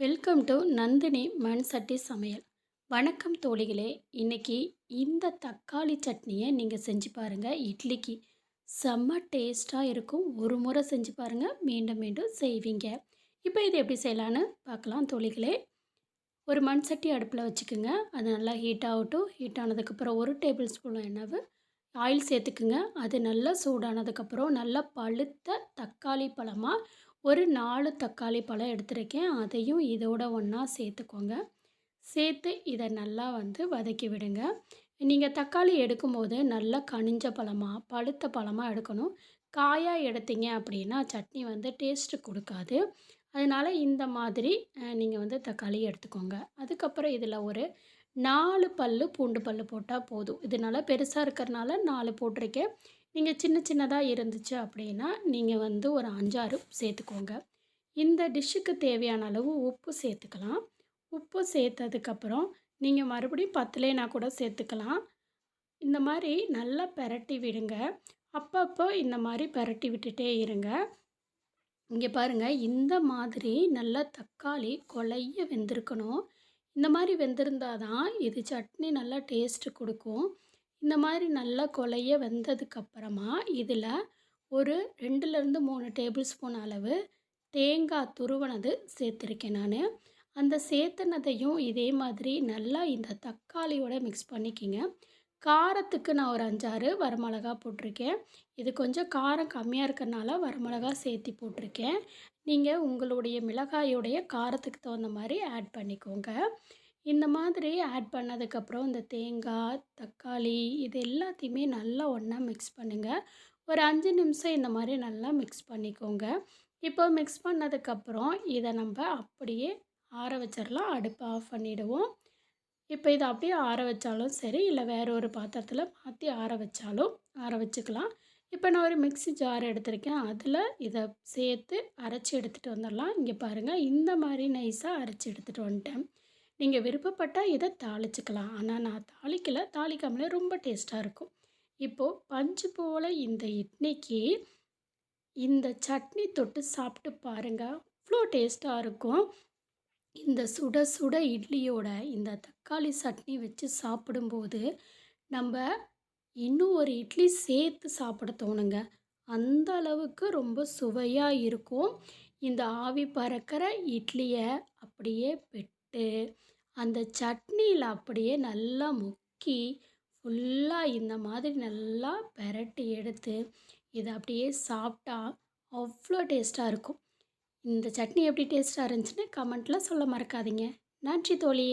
Welcome to Nandini மண் சட்டி சமையல் வணக்கம் தோழிகளே. இன்னைக்கு இந்த தக்காளி சட்னியை நீங்கள் செஞ்சு பாருங்கள் இட்லிக்கு செம்ம டேஸ்ட்டாக இருக்கும். ஒரு முறை செஞ்சு பாருங்கள் மீண்டும் மீண்டும் செய்வீங்க. இப்போ இது எப்படி செய்யலான்னு பார்க்கலாம் தோழிகளே. ஒரு மண் சட்டி அடுப்பில் வச்சுக்கோங்க. அது நல்லா ஹீட் ஆகட்டும். ஹீட் ஆனதுக்கப்புறம் ஒரு டேபிள் ஸ்பூன் எண்ணெய். ஆயில் சேர்த்துக்குங்க. அது நல்லா சூடானதுக்கப்புறம் நல்லா பழுத்த தக்காளி பழமாக ஒரு நாலு தக்காளி பழம் எடுத்துருக்கேன். அதையும் இதோட ஒன்றா சேர்த்துக்கோங்க. சேர்த்து இதை நல்லா வந்து வதக்கி விடுங்க. நீங்கள் தக்காளி எடுக்கும்போது நல்லா கனிஞ்ச பழமாக பழுத்த பழமாக எடுக்கணும். காயாக எடுத்தீங்க அப்படின்னா சட்னி வந்து டேஸ்ட்டு கொடுக்காது. அதனால் இந்த மாதிரி நீங்கள் வந்து தக்காளி எடுத்துக்கோங்க. அதுக்கப்புறம் இதில் ஒரு நாலு பல் பூண்டு பல் போட்டால் போதும். இதனால் பெருசாக இருக்கிறனால நாலு போட்டிருக்கேன். நீங்கள் சின்ன சின்னதாக இருந்துச்சு அப்படின்னா நீங்கள் வந்து ஒரு அஞ்சாறு சேர்த்துக்கோங்க. இந்த டிஷ்ஷுக்கு தேவையான அளவு உப்பு சேர்த்துக்கலாம். உப்பு சேர்த்ததுக்கப்புறம் நீங்கள் மறுபடியும் பத்துலேனா கூட சேர்த்துக்கலாம். இந்த மாதிரி நல்லா பெரட்டி விடுங்க. அப்பப்போ இந்த மாதிரி பெரட்டி விட்டுட்டே இருங்க. இங்கே பாருங்கள் இந்த மாதிரி நல்லா தக்காளி கொலைய வெந்திருக்கணும். இந்த மாதிரி வெந்திருந்தால் தான் இது சட்னி நல்லா டேஸ்ட்டு கொடுக்கும். இந்த மாதிரி நல்லா கொலைய வெந்ததுக்கப்புறமா இதில் ஒரு ரெண்டுலேருந்து மூணு டேபிள் ஸ்பூன் அளவு தேங்காய் துருவனது சேர்த்துருக்கேன் நான். அந்த சேர்த்துனதையும் இதே மாதிரி நல்லா இந்த தக்காளியோட மிக்ஸ் பண்ணிக்கிங்க. காரத்துக்கு நான் ஒரு அஞ்சாறு வரமிளகா போட்டிருக்கேன். இது கொஞ்சம் காரம் கம்மியாக இருக்கிறனால வரமிளகா சேர்த்தி போட்டிருக்கேன். நீங்கள் உங்களுடைய மிளகாயோடைய காரத்துக்கு தகுந்த மாதிரி ஆட் பண்ணிக்கோங்க. இந்த மாதிரி ஆட் பண்ணதுக்கப்புறம் இந்த தேங்காய் தக்காளி இது எல்லாத்தையுமே நல்லா ஒன்றா மிக்ஸ் பண்ணுங்கள் ஒரு அஞ்சு நிமிஷம் இந்த மாதிரி நல்லா மிக்ஸ் பண்ணிக்கோங்க. இப்போ மிக்ஸ் பண்ணதுக்கப்புறம் இதை நம்ம அப்படியே ஆற வச்சிடலாம். அடுப்பை ஆஃப் பண்ணிவிடுவோம் இப்போ இதை அப்படியே ஆற வச்சாலும் சரி இல்லை வேறு ஒரு பாத்திரத்தில் மாற்றி ஆற வச்சாலும் ஆற வச்சுக்கலாம். இப்போ நான் ஒரு மிக்சி ஜார் எடுத்திருக்கேன். அதில் இதை சேர்த்து அரைச்சி எடுத்துகிட்டு வந்துடலாம். இங்கே பாருங்கள் இந்த மாதிரி நைஸாக அரைச்சி எடுத்துகிட்டு வந்துட்டேன். நீங்கள் விருப்பப்பட்டால் இதை தாளிச்சிக்கலாம். ஆனால் நான் தாளிக்கலை. தாளிக்காமலே ரொம்ப டேஸ்ட்டாக இருக்கும். இப்போது பஞ்சு போல் இந்த இட்லிக்கு இந்த சட்னி தொட்டு சாப்பிட்டு பாருங்கள் அவ்வளோ டேஸ்ட்டாக இருக்கும். இந்த சுட சுட இட்லியோட இந்த தக்காளி சட்னி வச்சு சாப்பிடும்போது நம்ம இன்னும் ஒரு இட்லி சேர்த்து சாப்பிட தோணுங்க. அந்த அளவுக்கு ரொம்ப சுவையாக இருக்கும். இந்த ஆவி பறக்கிற இட்லியை அப்படியே பெட் போட்டு அந்த சட்னியில் அப்படியே நல்லா முக்கி ஃபுல்லாக இந்த மாதிரி நல்லா பெரட்டி எடுத்து இதை அப்படியே சாப்பிட்டா அவ்வளோ டேஸ்ட்டாக இருக்கும். இந்த சட்னி எப்படி டேஸ்ட்டாக இருந்துச்சுன்னு கமெண்ட்டில் சொல்ல மறக்காதீங்க. நன்றி தோழி.